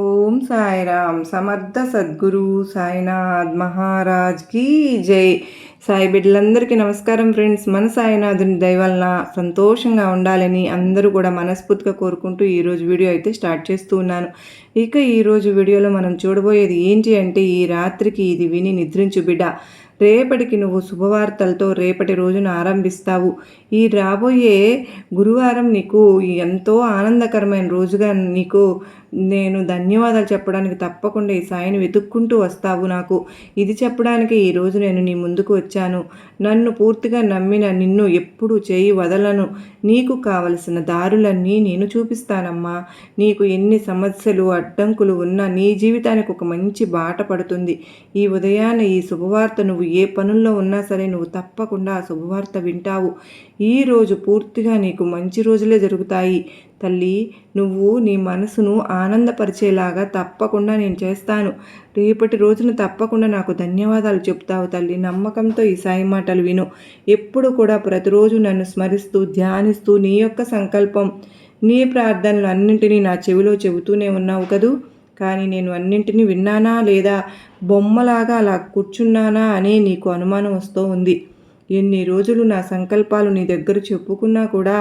ఓం సాయిరామ్. సమర్థ సద్గురు సాయినాథ్ మహారాజ్కి జై. సాయి బిడ్డలందరికీ నమస్కారం ఫ్రెండ్స్. మన సాయినాథుని దయవలన సంతోషంగా ఉండాలని అందరూ కూడా మనస్ఫూర్తిగా కోరుకుంటూ ఈరోజు వీడియో అయితే స్టార్ట్ చేస్తూ ఉన్నాను. ఇక ఈరోజు వీడియోలో మనం చూడబోయేది ఏంటి అంటే ఈ రాత్రికి ఇది విని నిద్రించు బిడ్డ. రేపటికి నువ్వు శుభవార్తలతో రేపటి రోజున ఆరంభిస్తావు. ఈ రాబోయే గురువారం నీకు ఎంతో ఆనందకరమైన రోజుగా నీకు నేను ధన్యవాదాలు చెప్పడానికి తప్పకుండా ఈ సాయిని వెతుక్కుంటూ వస్తావు నాకు. ఇది చెప్పడానికి ఈరోజు నేను నీ ముందుకు వచ్చాను. నన్ను పూర్తిగా నమ్మిన నిన్ను ఎప్పుడు చేయి వదలను. నీకు కావలసిన దారులన్నీ నేను చూపిస్తానమ్మా. నీకు ఎన్ని సమస్యలు అడ్డంకులు ఉన్నా నీ జీవితానికి ఒక మంచి బాట పడుతుంది. ఈ ఉదయాన ఈ శుభవార్త నువ్వు ఏ పనుల్లో ఉన్నా సరే నువ్వు తప్పకుండా ఆ శుభవార్త వింటావు. ఈరోజు పూర్తిగా నీకు మంచి రోజులే జరుగుతాయి. తల్లి నువ్వు నీ మనసును ఆనందపరిచేలాగా తప్పకుండా నేను చేస్తాను. రేపటి రోజున తప్పకుండా నాకు ధన్యవాదాలు చెప్తావు తల్లి. నమ్మకంతో ఈ సాయి మాటలు విను. ఎప్పుడు కూడా ప్రతిరోజు నన్ను స్మరిస్తూ ధ్యానిస్తూ నీ యొక్క సంకల్పం నీ ప్రార్థనలు అన్నింటినీ నా చెవిలో చెబుతూనే ఉన్నావు కదూ? కానీ నేను అన్నింటినీ విన్నానా లేదా? బొమ్మలాగా అలా కూర్చున్నానా అనే నీకు అనుమానం వస్తూ ఉంది. ఎన్ని రోజులు నా సంకల్పాలు నీ దగ్గర చెప్పుకున్నా కూడా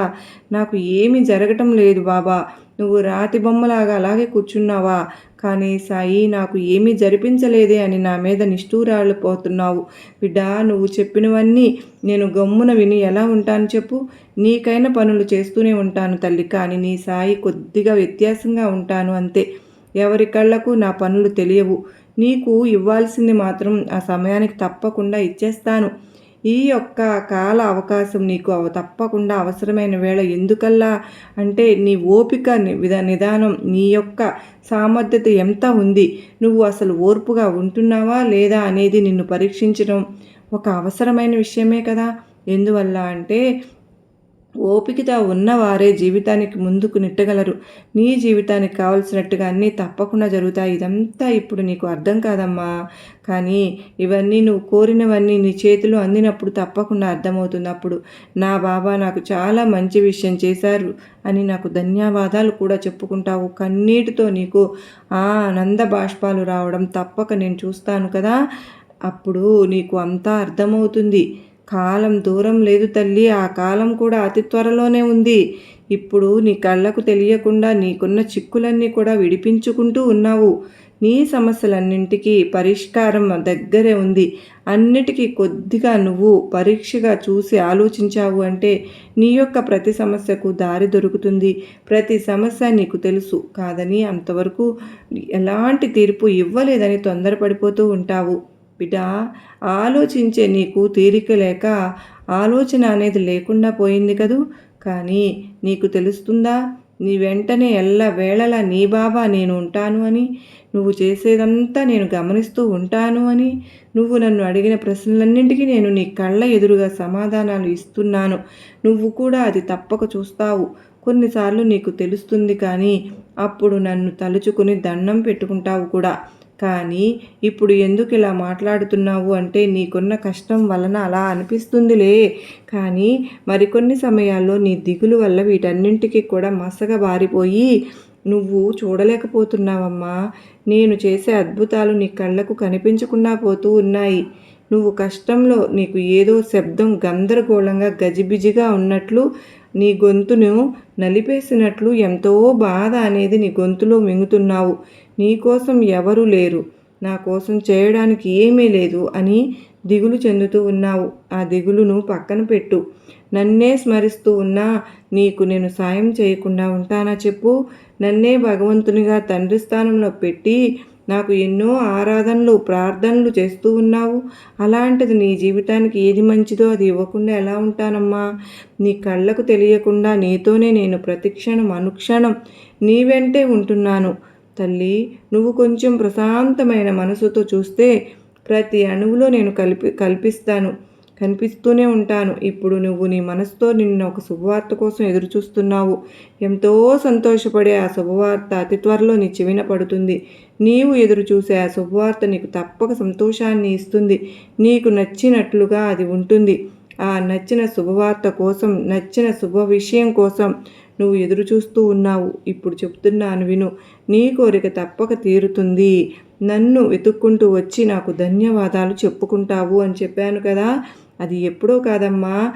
నాకు ఏమి జరగటం లేదు బాబా. నువ్వు రాతి బొమ్మలాగా అలాగే కూర్చున్నావా? కానీ సాయి నాకు ఏమీ జరిపించలేదే అని నా మీద నిష్ఠూరాలు పోతున్నావు. బిడ్డ నువ్వు చెప్పినవన్నీ నేను గమ్మున విని ఎలా ఉంటాను చెప్పు? నీకైన పనులు చేస్తూనే ఉంటాను తల్లి కానీ నీ సాయి కొద్దిగా వ్యత్యాసంగా ఉంటాను అంతే. ఎవరి కళ్ళకు నా పనులు తెలియవు. నీకు ఇవ్వాల్సింది మాత్రం ఆ సమయానికి తప్పకుండా ఇచ్చేస్తాను. ఈ యొక్క కాల అవకాశం నీకు తప్పకుండా అవసరమైన వేళ. ఎందుకల్లా అంటే నీ ఓపిక విధ నిదానం నీ యొక్క సామర్థ్యత ఎంత ఉంది? నువ్వు అసలు ఓర్పుగా ఉంటున్నావా లేదా అనేది నిన్ను పరీక్షించడం ఒక అవసరమైన విషయమే కదా. ఎందువల్ల అంటే ఓపికతో ఉన్నవారే జీవితానికి ముందుకు నెట్టగలరు. నీ జీవితానికి కావలసినట్టుగా అన్నీ తప్పకుండా జరుగుతాయి. ఇదంతా ఇప్పుడు నీకు అర్థం కాదమ్మా. కానీ ఇవన్నీ నువ్వు కోరినవన్నీ నీ చేతిలో అందినప్పుడు తప్పకుండా అర్థమవుతుంది. అప్పుడు నా బాబా నాకు చాలా మంచి విషయం చేశారు అని నాకు ధన్యవాదాలు కూడా చెప్పుకుంటావు. కన్నీటితో నీకు ఆ ఆనంద బాష్పాలు రావడం తప్పక నేను చూస్తాను కదా. అప్పుడు నీకు అంతా అర్థమవుతుంది. కాలం దూరం లేదు తల్లి ఆ కాలం కూడా అతి త్వరలోనే ఉంది. ఇప్పుడు నీ కళ్ళకు తెలియకుండా నీకున్న చిక్కులన్నీ కూడా విడిపించుకుంటూ ఉన్నావు. నీ సమస్యలన్నింటికీ పరిష్కారం దగ్గరే ఉంది. అన్నిటికీ కొద్దిగా నువ్వు పరీక్షగా చూసి ఆలోచించావు అంటే నీ యొక్క ప్రతి సమస్యకు దారి దొరుకుతుంది. ప్రతి సమస్య నీకు తెలుసు కాదని అంతవరకు ఎలాంటి తీర్పు ఇవ్వలేదని తొందరపడిపోతూ ఉంటావు. బిడ్డా ఆలోచించే నీకు తీరిక లేక ఆలోచన అనేది లేకుండా పోయింది కదూ? కానీ నీకు తెలుస్తుందా? నీ వెంటనే ఎల్ల వేళలా నీ బాబా నేను ఉంటాను అని నువ్వు చేసేదంతా నేను గమనిస్తూ ఉంటాను అని నువ్వు నన్ను అడిగిన ప్రశ్నలన్నింటికీ నేను నీ కళ్ళ ఎదురుగా సమాధానాలు ఇస్తున్నాను. నువ్వు కూడా అది తప్పక చూస్తావు. కొన్నిసార్లు నీకు తెలుస్తుంది కానీ అప్పుడు నన్ను తలుచుకుని దండం పెట్టుకుంటావు కూడా. కానీ ఇప్పుడు ఎందుకు ఇలా మాట్లాడుతున్నావు అంటే నీకున్న కష్టం వలన అలా అనిపిస్తుందిలే. కానీ మరికొన్ని సమయాల్లో నీ దిగులు వల్ల వీటన్నింటికి కూడా మసగ బారిపోయి నువ్వు చూడలేకపోతున్నావమ్మా. నేను చేసే అద్భుతాలు నీ కళ్ళకు కనిపించకుండా పోతూ ఉన్నాయి. నువ్వు కష్టంలో నీకు ఏదో శబ్దం గందరగోళంగా గజిబిజిగా ఉన్నట్లు నీ గొంతును నలిపేసినట్లు ఎంతో బాధ అనేది నీ గొంతులో మింగుతున్నావు. నీకోసం ఎవరూ లేరు. నా కోసం చేయడానికి ఏమీ లేదు అని దిగులు చెందుతూ ఉన్నావు. ఆ దిగులును పక్కన పెట్టు. నన్నే స్మరిస్తూ ఉన్నా నీకు నేను సాయం చేయకుండా ఉంటానా చెప్పు. నన్నే భగవంతునిగా తండ్రి స్థానంలో పెట్టి నాకు ఎన్నో ఆరాధనలు ప్రార్థనలు చేస్తూ ఉన్నావు. అలాంటిది నీ జీవితానికి ఏది మంచిదో అది ఇవ్వకుండా ఎలా ఉంటానమ్మా? నీ కళ్ళకు తెలియకుండా నీతోనే నేను ప్రతిక్షణం అనుక్షణం నీ వెంటే ఉంటున్నాను. తల్లి నువ్వు కొంచెం ప్రశాంతమైన మనసుతో చూస్తే ప్రతి అణువులో నేను కల్పి కల్పిస్తాను. కనిపిస్తూనే ఉంటాను. ఇప్పుడు నువ్వు నీ మనసుతో నిన్న ఒక శుభవార్త కోసం ఎదురుచూస్తున్నావు. ఎంతో సంతోషపడే ఆ శుభవార్త అతి త్వరలో నీ చెవిన పడుతుంది నీవు ఎదురుచూసే ఆ శుభవార్త నీకు తప్పక సంతోషాన్ని ఇస్తుంది. నీకు నచ్చినట్లుగా అది ఉంటుంది. ఆ నచ్చిన శుభవార్త కోసం నచ్చిన శుభ విషయం కోసం నువ్వు ఎదురు చూస్తూ ఉన్నావు. ఇప్పుడు చెప్తున్నాను విను. నీ కోరిక తప్పక తీరుతుంది. నన్ను వెతుక్కుంటూ వచ్చి నాకు ధన్యవాదాలు చెప్పుకుంటావు అని చెప్పాను కదా. అది ఎప్పుడో కాదమ్మా.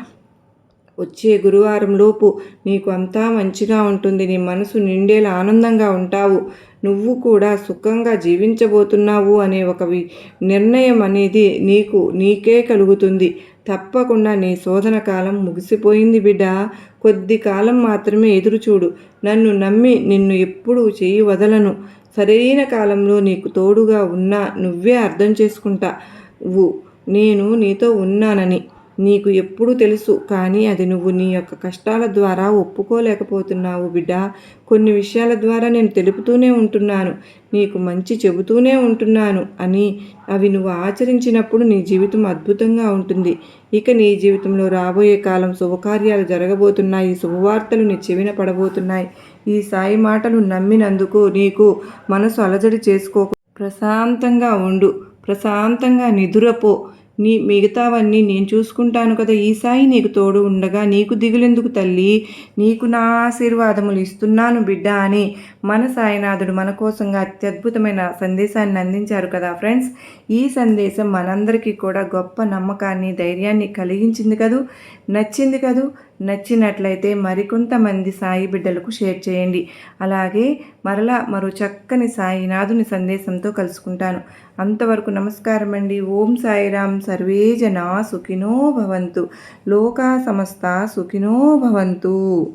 వచ్చే గురువారం లోపు నీకు అంతా మంచిగా ఉంటుంది. నీ మనసు నిండేలా ఆనందంగా ఉంటావు. నువ్వు కూడా సుఖంగా జీవించబోతున్నావు అనే ఒక వి- నిర్ణయం అనేది నీకు నీకే కలుగుతుంది. తప్పకుండా నీ శోధన కాలం ముగిసిపోయింది బిడ్డ. కొద్ది కాలం మాత్రమే ఎదురుచూడు. నన్ను నమ్మి నిన్ను ఎప్పుడూ చేయి వదలను. సరైన కాలంలో నీకు తోడుగా ఉన్నా నువ్వే అర్థం చేసుకుంటావు నేను నీతో ఉన్నానని. నీకు ఎప్పుడు తెలుసు కానీ అది నువ్వు నీ యొక్క కష్టాల ద్వారా ఒప్పుకోలేకపోతున్నావు బిడ్డ. కొన్ని విషయాల ద్వారా నేను తెలుపుతూనే ఉంటున్నాను నీకు మంచి చెబుతూనే ఉంటున్నాను అని అవి నువ్వు ఆచరించినప్పుడు నీ జీవితం అద్భుతంగా ఉంటుంది. ఇక నీ జీవితంలో రాబోయే కాలం శుభకార్యాలు జరగబోతున్నాయి శుభవార్తలు నీ చెవిన పడబోతున్నాయి. ఈ సాయి మాటలు నమ్మినందుకు నీకు మనసు అలజడి చేసుకో ప్రశాంతంగా ఉండు ప్రశాంతంగా నిదురపో. నీ మిగతావన్నీ నేను చూసుకుంటాను కదా ఈ సాయి నీకు తోడు ఉండగా నీకు దిగులెందుకు తల్లి? నీకు నా ఆశీర్వాదములు ఇస్తున్నాను బిడ్డ అని మన సాయినాథుడు మన కోసంగా అత్యద్భుతమైన సందేశాన్ని అందించారు కదా ఫ్రెండ్స్. ఈ సందేశం మనందరికీ కూడా గొప్ప నమ్మకాన్ని ధైర్యాన్ని కలిగించింది కదూ? నచ్చింది కదూ? నచ్చినట్లయితే మరికొంతమంది సాయి బిడ్డలకు షేర్ చేయండి. అలాగే మరలా మరో చక్కని సాయినాథుని సందేశంతో కలుసుకుంటాను. అంతవరకు నమస్కారం అండి. ఓం సాయిరామ్ సర్వే జనా సుఖినో భవంతు. లోకా సమస్త సుఖినో భవంతు.